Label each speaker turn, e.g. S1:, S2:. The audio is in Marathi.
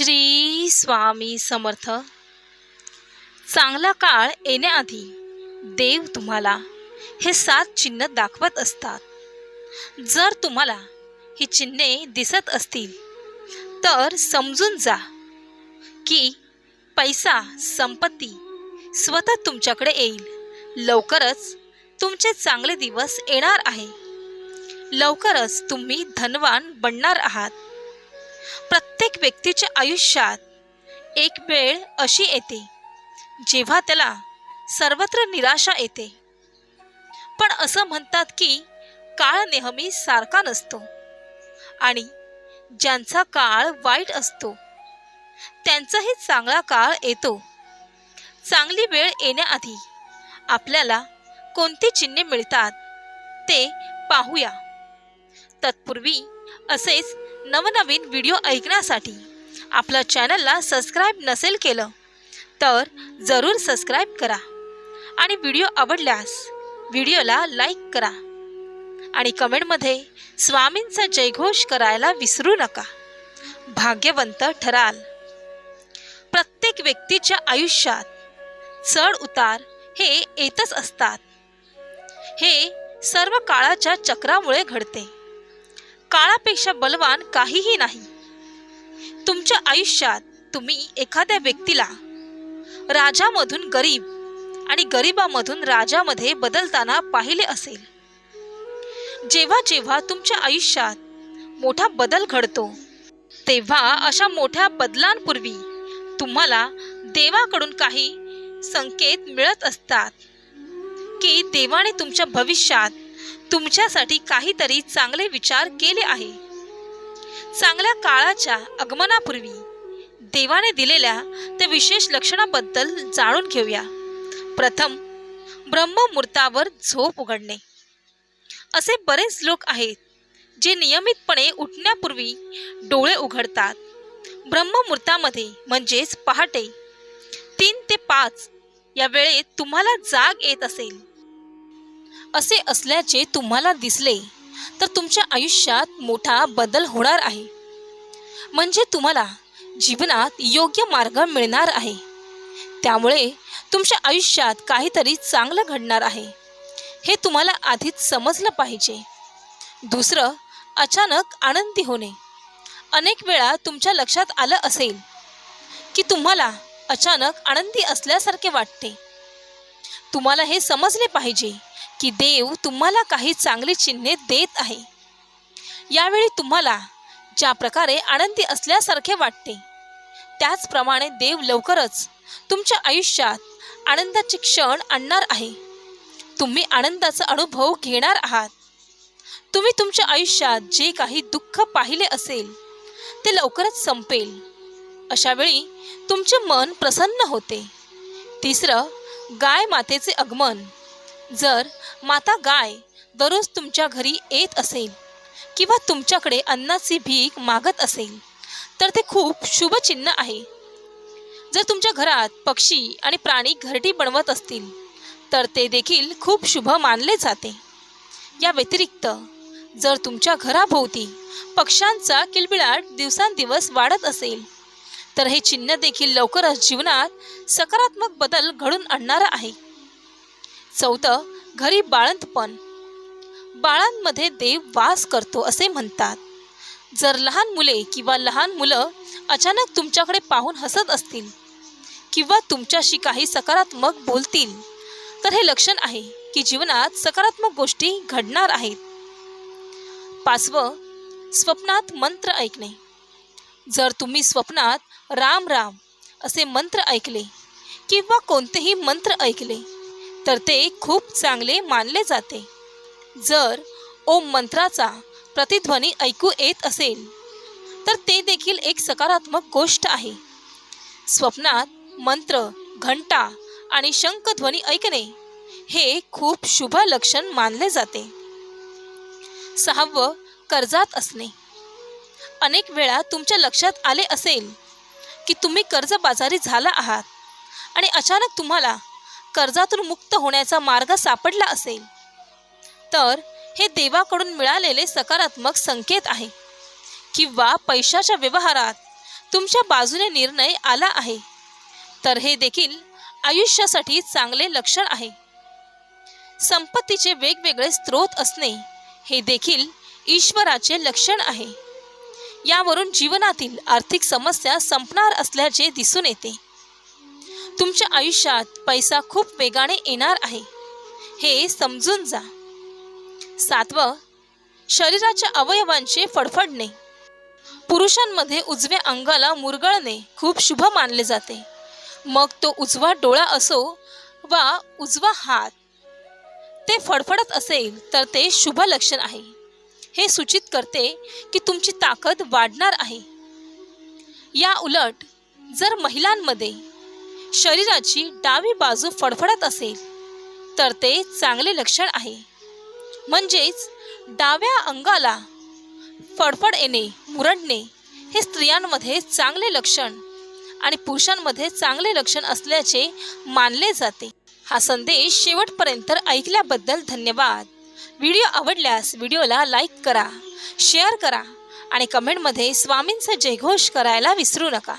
S1: श्री स्वामी समर्थ. चांगला काळ येण्याआधी देव तुम्हाला हे सात चिन्ह दाखवत असतात. जर तुम्हाला ही चिन्हे दिसत असतील तर समजून जा की पैसा संपत्ती स्वतः तुमच्याकडे येईल. लवकरच तुमचे चांगले दिवस येणार आहे. लवकरच तुम्ही धनवान बनणार आहात. प्रत्येक व्यक्तीच्या आयुष्यात एक वेळ अशी येते जेव्हा त्याला सर्वत्र निराशा येते. पण असं म्हणतात की काळ नेहमी सारखा नसतो आणि ज्यांचा काळ वाईट असतो त्यांचाही चांगला काळ येतो. चांगली वेळ येण्याआधी आपल्याला कोणती चिन्हे मिळतात ते पाहूया. तत्पूर्वी असेच नवनवीन व्हिडिओ ऐकण्यासाठी आपल्या चॅनलला सबस्क्राईब नसेल केलं तर जरूर सबस्क्राईब करा. आणि व्हिडिओ आवडल्यास व्हिडिओला लाईक करा. आणि कमेंटमध्ये स्वामींचा जयघोष करायला विसरू नका. भाग्यवंत ठराल. प्रत्येक व्यक्तीच्या आयुष्यात चढ उतार हे येतच असतात. हे सर्व काळाच्या चक्रामुळे घडते. काळापेक्षा बलवान काहीही नाही. तुमच्या आयुष्यात तुम्ही एखाद्या व्यक्तीला राजामधून गरीब आणि गरिबामधून राजामध्ये बदलताना पाहिले असेल. जेव्हा जेव्हा तुमच्या आयुष्यात मोठा बदल घडतो तेव्हा अशा मोठ्या बदलांपूर्वी तुम्हाला देवाकडून काही संकेत मिळत असतात की देवाने तुमच्या भविष्यात तुमच्यासाठी काहीतरी चांगले विचार केले आहे. चांगल्या काळाच्या आगमनापूर्वी देवाने दिलेल्या त्या विशेष लक्षणाबद्दल जाणून घेऊया. प्रथम ब्रह्ममुहूर्तावर झोप उघडणे. असे बरेच लोक आहेत जे नियमितपणे उठण्यापूर्वी डोळे उघडतात. ब्रह्ममुहूर्तामध्ये म्हणजेच पहाटे तीन ते पाच या वेळेत तुम्हाला जाग येत असेल. असे असल्याचे तुम्हाला दिसले तर तुमच्या आयुष्यात मोठा बदल होणार आहे. म्हणजे तुम्हाला जीवनात योग्य मार्ग मिळणार आहे. त्यामुळे तुमच्या आयुष्यात काहीतरी चांगलं घडणार आहे. हे तुम्हाला आधीच समजलं पाहिजे. दुसरं अचानक आनंदी होणे. अनेक वेळा तुमच्या लक्षात आलं असेल की तुम्हाला अचानक आनंदी असल्यासारखे वाटते. तुम्हाला हे समजले पाहिजे की देव तुम्हाला काही चांगली चिन्हे देत आहे. यावेळी तुम्हाला ज्या प्रकारे आनंदी असल्यासारखे वाटते त्याचप्रमाणे देव लवकरच तुमच्या आयुष्यात आनंदाचे क्षण आणणार आहे. तुम्ही आनंदाचा अनुभव घेणार आहात. तुम्ही तुमच्या आयुष्यात जे काही दुःख पाहिले असेल ते लवकरच संपेल. अशा वेळी तुमचे मन प्रसन्न होते. तिसरं गाय मातेचे आगमन. जर माता गाय दररोज तुमच्या घरी येत असेल किंवा तुमच्याकडे अन्नाची भीक मागत असेल तर ते खूप शुभ चिन्ह आहे. जर तुमच्या घरात पक्षी आणि प्राणी घरटी बनवत असतील तर ते देखील खूप शुभ मानले जाते. या व्यतिरिक्त जर तुमच्या घराभोवती पक्ष्यांचा किलबिलाट दिवसांदिवस वाढत असेल तर हे चिन्ह देखील लवकरच जीवनात सकारात्मक बदल घडून आणणारं आहे. चौथं घरी बाळंतपण बाळांमध्ये देव वास करतो असे म्हणतात. जर लहान मुले किंवा लहान मुलं अचानक तुमच्याकडे पाहून हसत असतील किंवा तुमच्याशी काही सकारात्मक बोलतील तर हे लक्षण आहे की जीवनात सकारात्मक गोष्टी घडणार आहेत. पाचवं स्वप्नात मंत्र ऐकणे. जर तुम्ही स्वप्नात राम राम असे मंत्र ऐकले किंवा कोणतेही मंत्र ऐकले तर ते खूप चांगले मानले जाते. जर ओम मंत्राचा प्रतिध्वनी ऐकू येत असेल तर ते देखील एक सकारात्मक गोष्ट आहे. स्वप्नात मंत्र घंटा आणि शंखध्वनी ऐकणे हे खूप शुभ लक्षण मानले जाते. सहावं कर्जात असणे. अनेक वेळा तुमच्या लक्षात आले असेल की तुम्ही कर्जबाजारी झाला आहात आणि अचानक तुम्हाला कर्जातून मुक्त होण्याचा मार्ग सापडला असेल. तर हे देवाकडून मिळालेले सकारात्मक संकेत आहे. किंवा पैशाच्या व्यवहारात तुमच्या बाजूने निर्णय आला आहे. तर हे देखील आयुष्यासाठी चांगले लक्षण आहे. संपत्तीचे वेगवेगळे स्रोत असणे हे देखील ईश्वराचे लक्षण आहे. यावरून जीवनातील आर्थिक समस्या संपणार असल्याचे दिसून येते. तुमच्या आयुष्यात पैसा खूप वेगाने येणार आहे. हे समजून जा. सातवं शरीराच्या अवयवांचे फडफडणे. पुरुषांमध्ये उजव्या अंगाला मुरगळणे खूप शुभ मानले जाते. मग तो उजवा डोळा असो वा उजवा हात. ते फडफडत असेल तर ते शुभ लक्षण आहे. हे सूचित करते की तुमची ताकद वाढणार आहे. या उलट जर महिलांमध्ये शरीराची डावी बाजू फडफडत असेल तर ते चांगले लक्षण आहे. म्हणजेच डाव्या अंगाला फडफड येणे मुरडणे हे स्त्रियांमध्ये चांगले लक्षण आणि पुरुषांमध्ये चांगले लक्षण असल्याचे मानले जाते. हा संदेश शेवटपर्यंत ऐकल्याबद्दल धन्यवाद. व्हिडिओ आवडल्यास व्हिडिओला लाईक करा शेअर करा आणि कमेंटमध्ये स्वामींचा जयघोष करायला विसरू नका.